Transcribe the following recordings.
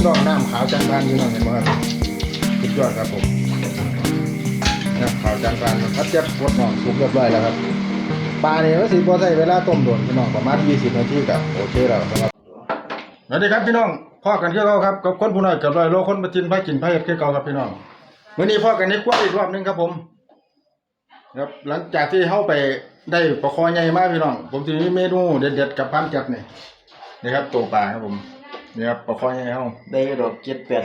พี่น้องน้ำขาวจานบานพี่น้องเห็นไหมครับสุดยอดครับผมน้ำขาวจานบานครับเจ็บปวดหนองสุกเรียบร้อยแล้วครับปลาเนี่ยก็สิบ่ใช้เวลาต้มโดนพี่น้องประมาณ20นาทีกับโอเคแล้วสำหรับสวัสดีครับพี่น้องพ่อกันคือเราครับกับคนผู้น้อยเกับร้อยโลคนมากินไผกินไผเฮ็ดคือเก่าครับพี่น้องมื้อนี้พ่อกันในครัวอีกรอบหนึงครับผมครับหลังจากที่เข้าไปได้ปลาคอใหญ่มากพี่น้อง ผมจะมีเมนูเด็ดๆกับพันจับนี่นี่ครับตัวปลาครับผม นี่ครับปลาคอใหญ่เขาได้ดอกเจ็ดแปด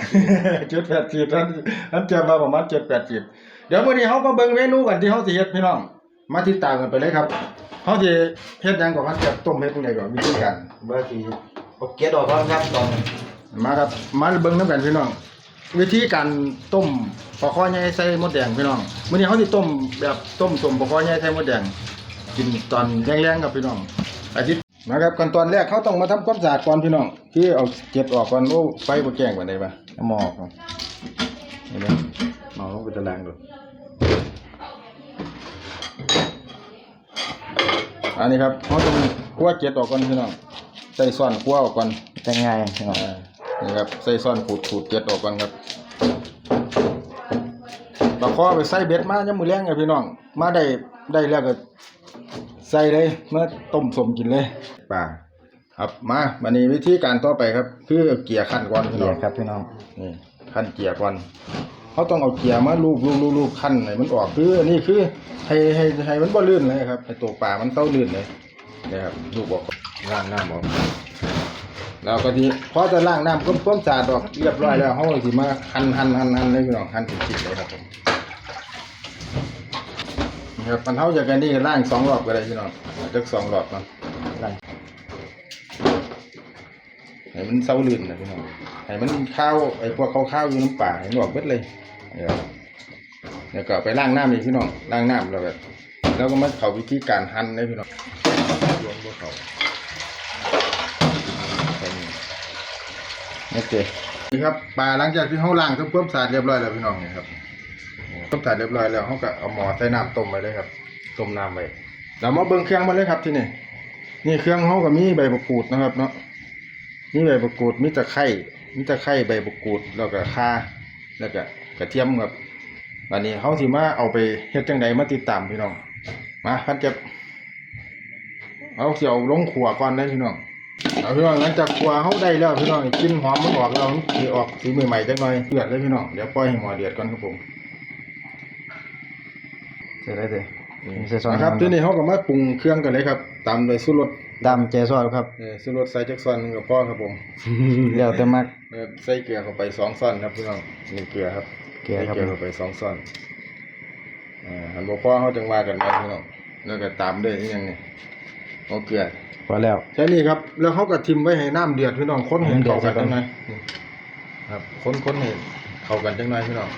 จุดแปดขีดท่านท่านจะมาประมาณเจ็ดแปดขีดเดี๋ยววันนี้เขามาเบิ่งเมนูกันที่เขาสิเฮ็ดพี่น้อง มาติดตามกันไปเลยครับเขาจะเฮ็ดหยังก่อนพันจับต้มเฮ็ดตรงไหนก่อนวิธีการเบอร์สี่โอเคดอกก่อนครับตอนมาครับมาเบิ่งน้ำกันพี่น้อง วิธีการต้มปลาคอใหญ่ใส่มดแดงพี่น้องมื้อนี้เขาสิต้มแบบต้มต้มปลาคอใหญ่ใส่มดแดงกินตอนแรงๆครับพี่น้องอาทิตย์ นะครับขั้นตอนแรกเขาต้องมาทำความสะอาดก่อนพี่น้องที่เอาเก็บออกก่อนโอ้ไฟบ่แจ้งกว่าใดปะเอาหมอออกก่อนเห็นไหมหมอลงไปตารางดูอันนี้ครับเขาต้องคั่วเก็ดออกก่อนพี่น้องใส่ซ่อนคั่วออกก่อนจะง่ายพี่น้องอ่านี่ครับใส่ซ่อนขูดขูดเก็ดออกก่อนครับตะข้อไปใส่เบ็ดมายังมือแรงไงพี่น้อง มาได้ได้แล้วก็ใส่เลยมาต้มสมกินเลยป่าครับมาวันนี้วิธีการต่อไปครับคือเอาเกียร์ขั้นก่อนพี่เดี๋น้ยอวงครับพี่น้องนี่ขั้นเกียร์ก่อนเขาต้องเอาเกียร์มาลูบลูบลูบลูบขั้นให้มันออกคืออันนี้คือให้ให้ให้มันบ่ลื่นเลยครับให้ตัวป่ามันเต้าลื่นเลยนะครับลูบออกก่อนล้างน้ำออกแล้วก็ทีพอจะล้างน้ำก้มก้มสะอาดออกเรียบร้อยแล้วเขาก็สิมาหั่นหั่นหั่นหั่นเลยพี่น้องหั่นชิ้นๆเลยครับผมนี่ ครับมันเท่าจากกันนี่ล้างสองรอบก็ได้พี่น้องจักสองรอบเนาะได้ให้มันเศร้าลื่นนะพี่น้องให้มันข้าวไอ้พวกข้าวข้าวๆอยู่น้ำป่าให้มันอกเบิดเลยเดี๋ยวเดี๋ยวก็ไปล้างน้ำอีกพี่น้องล้างน้ำแล้วก็แล้วก็มาเขาวิธีการหั่นเลยพี่น้องรวมพวกเขาโอเคนี่ครับปลาหลังจากที่เขาล้างทำความสะอาดเรียบร้อยแล้วพี่น้องนี่ครับ ความสะอาดเรียบร้อยแล้วเขาก็เอาหมอใส่น้ำต้มไว้เลยครับต้มน้ำไว้เรามาเบิ่งเครื่องมาเลยครับที่นี่นี่เครื่องเขาก็มีใบมะกรูดนะครับ เนาะมีใบมะกรูดมีตะไคร้มีตะไคร้ใบมะกรูดแล้วก็ข่าแล้วก็กระเทียมครับวันนี้เขาสิมาเอาไปเฮ็ดจังใดมาติดตามพี่น้องมาพันจะเอาเสียวลงขัวก่อนได้พี่น้องเอาพี่น้องหลังจากขัวเขาได้แล้วพี่น้องกินหอมมันออกแล้วสิออกสีใหม่ๆจังหน่อยเดือดเลยพี่น้องเดี๋ยวปล่อยให้หมอเดือดก่อนครับผม เสร็จแล้วเด้มีใส่ซอสนะครับทีนี้เขาก็มาปรุงเครื่องกันเลยครับตามด้วยสูตรรสดำเจซอสครับเออสูตรรสใส่จักซอนหนึ่งกับพ่อครับผมเดี๋ยวแต่มักเออใส่เกลือเข้าไปสองช้อนครับพี่น้องนี่เกลือครับเกลือครับใส่เกลือเข้าไปสองช้อนอ่าหันบ่พอเขาจังว่ากันมาพี่น้องแล้วก็ตามด้วยอีกอย่างหนี้เอาเกลือพอแล้วแค่นี้ครับ แล้วเขาก็ทิมไว้ให้น้ำเดือดพี่น้องคนให้ให้มันเดือเข้าดกันซะก่อนจังหน่อยนี่ครับคนคนให้เข้ากันจังหน่อยพี่น้อง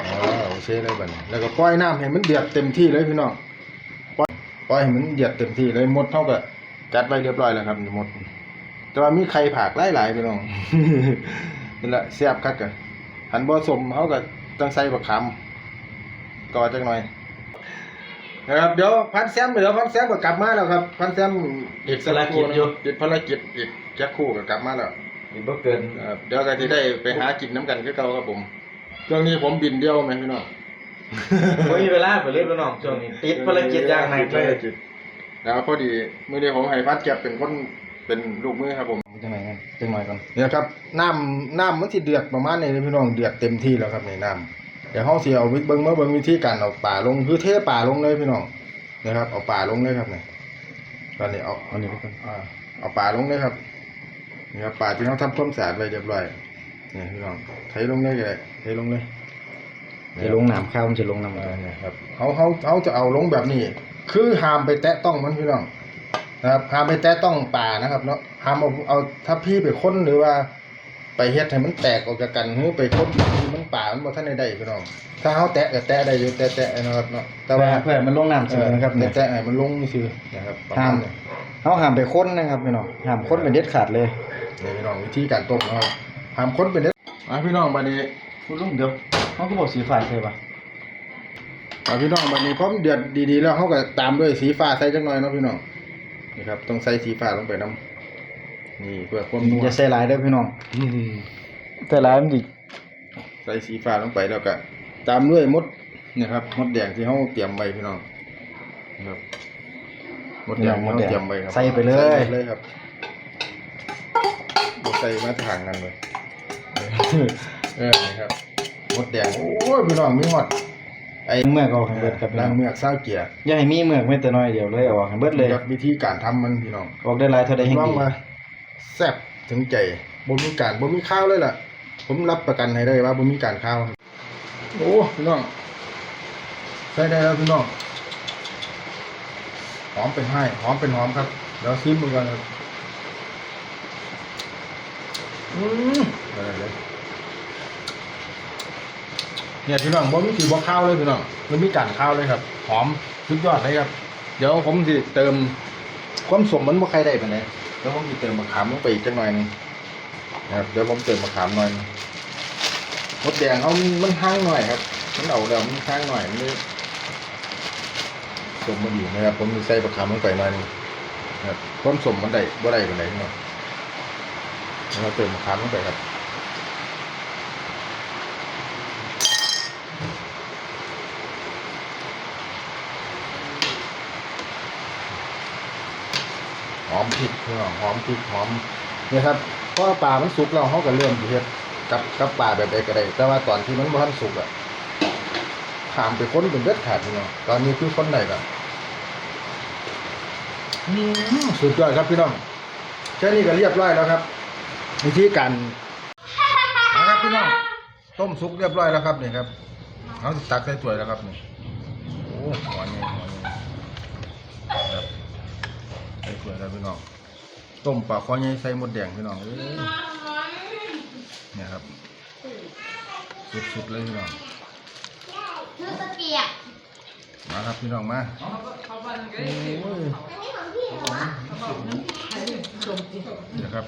อ๋อโอ เคเลยบัดนี้แล้วก็ปล่อยน้ำให้มันเดือดเต็มที่เลยพี่น้องปล่อยปล่อยให้มันเดือดเต็มที่เลยหมดเท่ากับจัดไว้เรียบร้อยแล้วครับหมดแต่ว่ามีไข่ผักหลายๆพี่น้องนี่แหละแซ่บคักกันหันบ่สมเขาก็ต้องใส่บักขามก่อจักหน่อยนะครับเดี๋ยวพันแซมเดี๋ยวพันแซมก็กลับมาแล้วครับ พันแซมอีกภารกิจอยู่ติดภารกิจอีกแค่คู่ก็กลับมาแล้วอีกบ่เกินครับเดี๋ยวก็สิได้ไปหากินน้ำกันคือเก่าครับผม ช่วงนี้ผมบินเดียวไหมพี่น้องบ่มีเวลาไปเล่นแล้วน้องช่วงนี้ติดภารกิจอย่างหนักติดเลภายรกิจแล้วพอดีมื้อนี้ผมให้พัดแก็บเป็นคนเป็นลูกมือครับผมจังไหนกันจังหน่อยก่อนเนี่ยครับน้ำน้ำมันสิเดือดประมาณนี้เลยพี่น้องเดือดเต็มที่แล้วครับในน้ำเดี๋ยวเฮาสิเอาวิเบิ่งมาเบิ่งวิธีการเอาป่าลงคือเทป่าลงเลยพี่น้องนะครับ เอาป่าลงเลยครับนี่ตอนนี้เอาเอานี่ไปก่อนอ่าเอาป่าลงเลยครับนี่ครับป่าที่เขาทำความสะอาดไว้เรียบร้อย นี่พี่น้องเทลงเลยก็ได้เทลงเลยจะลงน้ำข้าวมันจะลงน้ำอ่าอะไรเนี่ยครับเขาเขาเขาจะเอาลงแบบนี้ คือห้ามไปแตะต้องมันพี่น้องนะครับห้ามไปแตะต้องป่านะครับเนาะห้ามเอาเอาถ้าพี่ไปค้นหรือว่า ไปเฮ็ดให้มันแตกออกจากกันหรือไปค้นที่มันป่ามันบ่ทันได้ได้พี่น้อง ถ้าเขาแตะก็แตะได้อยู่แตะแตะนะครับเนาะแต่แต่ว่าว่าเพื่อให้มันลงน้ำเสมอครับเนี่ยแตะให้มันลงซื่อนะครับประห้ามณนี้เขาห้ามไปค้นนะครับพี่น้องห้ามค้นเป็นเด็ดขาดเลยนี่พี่น้องวิธีการต้มนะครับ ห้ามค้นเป็นเด็ดอะพี่น้องบัดนี้คุณลุงเดี๋ยวเขาก็บอกสีฟ้าใช่ปะอะพี่น้องบัดนี้พร้อมเดือดดีๆแล้วเขาก็ตามด้วยสีฟ้าใส่จักหน่อยเนาะพี่น้องนี่ครับต้องใส่สีฟ้าลงไปนํนี่เพื่อความนัวอย่าใส่หลายเด้อพี่น้องอืมแต่ร้านมันดิใส่สีฟ้าลงไปแล้วก็ตามด้วยมดนะครับมดแดงที่เขาเตรียมไว้พี่น้องนะครับมดแดงที่เขาเตรียมไว้ครับใส่ไปเลยใส่ไปเลยครับบ่ใส่มาทางกันเลย เออนี่ครับมดแดง โอ้ยพี่น้องมีหมดไอ้เมือกเอาให้เบิดครับล้างเมือกเศร้าเกียร์อย่าให้มีเมือกแม้แต่น้อยเดียวเลยเอาออกให้เบิดเลยครับวิธีการทำมันพี่น้องออกได้หลายเท่าใดแห่งลองดีมาแซ่บถึงใจบ่มีการบ่มีข้าวเลยล่ะ ผมรับประกันให้ได้ว่าบ่มีการข้าวครับโอ้พี่น้องใส่ได้แล้วพี่น้องหอมเป็นให้หอมเป็นหอมครับเดี๋ยวซิมมือกันครับอืมอะไรเลย เนี่ยพี่น้องบ่มีถือบ่ข้าวเลยพี่น้องบ่มีการข้าวเลยครับหอมสุดยอดเลยครับ เดี๋ยวผมสิเติมความสมมันบ่ใครได้ปานใดแล้วผมสิเติมมะขามลงไปอีกจักหน่อยนึงนะครับเดี๋ยวผมเติมมะขามหน่อยมดแดงเขามันห้างหน่อยครับมันเอาแล้วมันห้างหน่อยมันสมมันอยู่นะครับ ผมสิใส่มะขามลงไปหน่อยนึงนะครับความสมมันได้บ่ได้ปานใดเนาะแล้วเราเติมมะขามลงไปครับ อมพริกพี่น้องหอมพริกหอมเนี่ยครับเพราะว่าปลามันสุกแล้วเขาก็เริ่มเฮ็ดกับกับปลาแบบใดก็ได้แต่ว่าตอนที่มันบ่ทันสุกอะถามไปค้นเป็นเด็ดขาดพี่น้องตอนนี้คือคนไหนก็อืมสุดยอดครับพี่น้องแค่นี้ก็เรียบร้อยแล้วครับวิธีการนะครับพี่น้องต้มสุกเรียบร้อยแล้วครับนี่ครับเอาตักใส่ถ้วยแล้วครับนี่โอ้หัวนี่หัวนี่ครับ ใส่ถ้วยแล้วพี่น้องต้มปลาคอใหญ่ใส่หมดแดงพี่น้องเอ้ยเนี่ยครับ สุดๆเลยพี่น้องชื่อตะเกียบมาครับพี่น้องมาโอ้ยอันนี้ของพี่เหรอเดี๋ยวครับ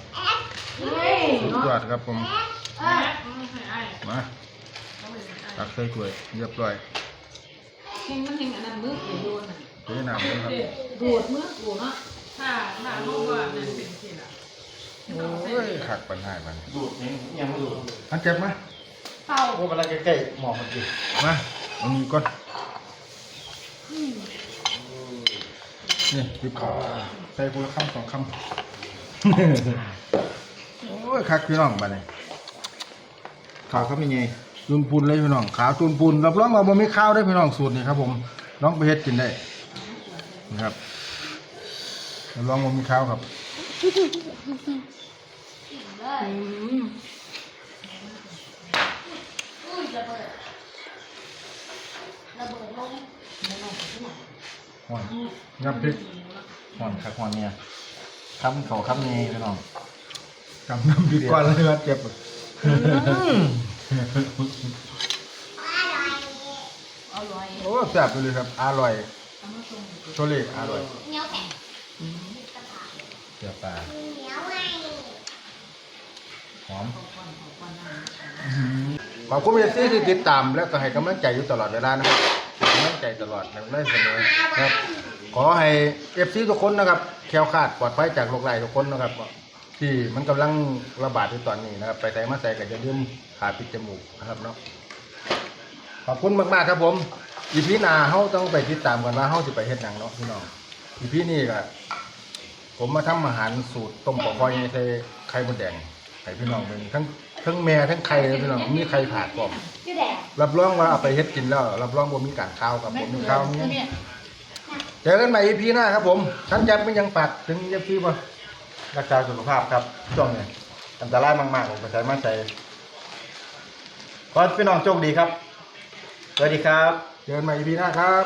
สุดยอดครับผมเออมาตักใส่ถ้วยเรียบร้อยเฮงมันเฮงอันนั้นมือกูโดนน่ะเทน้ำเลยครับดูดมือกูเนาะ ถ้าหน้าลูกว่านั่นเป็นสิล่ะโอ้ยขักปัญหามันดูดยังบ่ดูดอันเจ็บไหมเป่าโอ้กำลังใกล้ๆหมอเมื่อกี้มาเอานี้ก่อนนี่รีบขอใส่คนละคำสองคำโอ้ยคักพี่น้องบัดนี้ข่าวเขาเป็นไงตูนปูนเลยพี่น้องขาวตูนปูนรับรองว่าบ่มีข้าวได้อพี่น้องสูตรนี้ครับ ผมน้องไปเฮ็ดกินได้นะครับ รับรองว่ามีข้าวครับเลยอุ้ยระเบิดระเบิดลงห่อนยับพริกหอนคักหอนเนี่ยคำเขาคำนี้พี่น้องกำน้ำพริกก่อนเลยครับเจ็บอร่อยโอ้แซ่บไปเลยครับ อร่อยโชเล่อร่อย เหนียวแข็งเสียปลาเหนียวไงหอมขอบคุณเอฟซีที่ติดตามและก็ให้กำลังใจอยู่ตลอดเวลานะครับให้กำลังใจตลอดในเสมอนะครับ ขอให้เอฟซีทุกคนนะครับแคล้วคลาดปลอดภัยจากโรคร้ายทุกคนนะครับ ที่มันกำลังระบาดในตอนนี้นะครับ ไปไหนมาใส่ก็จะลืมขาปิดจมูกนะครับเนาะขอบคุณมากๆครับผมอีพีหน้าเฮาต้องไปติดตามกันว่าเฮาสิไปเฮ็ดหยังเนาะพี่น้อง อีพีนี้ก็ผมมาทำอาหารสูตรต้มปลาคอยใส่ไข่มดแดงให้พี่น้องเป็นทั้งทั้งแม่ทั้งไข่เลยพี่น้องมีไข่ผาดปอมชื่อแดงรับรองว่าเอาไปเฮ็ดกินแล้วรับรองว่ามีการข้าวครับผมมีข้าวมีเนี่ยเจอกันใหม่ EP หน้าครับผมท่านแจ๊บไม่ยังฝากถึงเอฟซีป่ะรักษาสุขภาพครับช่วงนี้อันตรายมากๆผมไปใช้มาใส่ขอให้พี่น้องโชคดีครับ สวัสดีครับ เจอกันใหม่ EP หน้าครับ